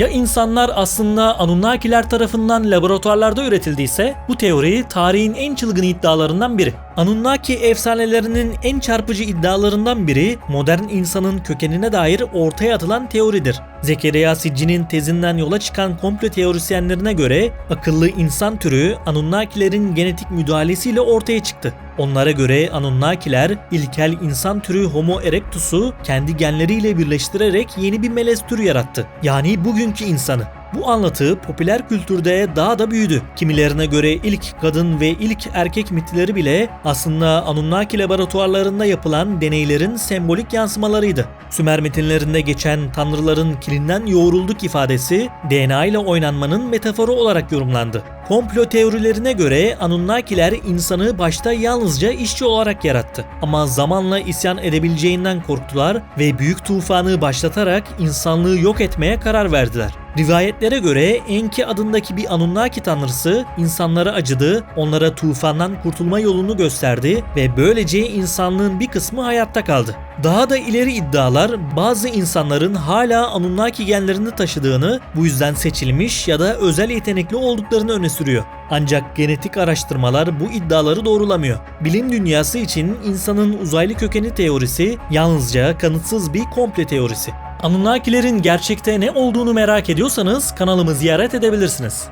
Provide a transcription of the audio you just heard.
Ya insanlar aslında Anunnakiler tarafından laboratuvarlarda üretildiyse bu teori tarihin en çılgın iddialarından biri. Anunnaki efsanelerinin en çarpıcı iddialarından biri modern insanın kökenine dair ortaya atılan teoridir. Zekeriya Sicci'nin tezinden yola çıkan komplo teorisyenlerine göre akıllı insan türü Anunnakilerin genetik müdahalesiyle ortaya çıktı. Onlara göre Anunnakiler ilkel insan türü Homo erectus'u kendi genleriyle birleştirerek yeni bir melez tür yarattı. Yani bugünkü insanı. Bu anlatı popüler kültürde daha da büyüdü. Kimilerine göre ilk kadın ve ilk erkek mitleri bile aslında Anunnaki laboratuvarlarında yapılan deneylerin sembolik yansımalarıydı. Sümer metinlerinde geçen tanrıların kilinden yoğrulduk ifadesi DNA ile oynanmanın metaforu olarak yorumlandı. Komplo teorilerine göre Anunnakiler insanı başta yalnızca işçi olarak yarattı. Ama zamanla isyan edebileceğinden korktular ve büyük tufanı başlatarak insanlığı yok etmeye karar verdiler. Rivayetlere göre Enki adındaki bir Anunnaki tanrısı insanlara acıdı, onlara tufandan kurtulma yolunu gösterdi ve böylece insanlığın bir kısmı hayatta kaldı. Daha da ileri iddialar bazı insanların hala Anunnaki genlerini taşıdığını, bu yüzden seçilmiş ya da özel yetenekli olduklarını öne sürüyor. Ancak genetik araştırmalar bu iddiaları doğrulamıyor. Bilim dünyası için insanın uzaylı kökeni teorisi yalnızca kanıtsız bir komple teorisi. Anunnakilerin gerçekte ne olduğunu merak ediyorsanız kanalımı ziyaret edebilirsiniz.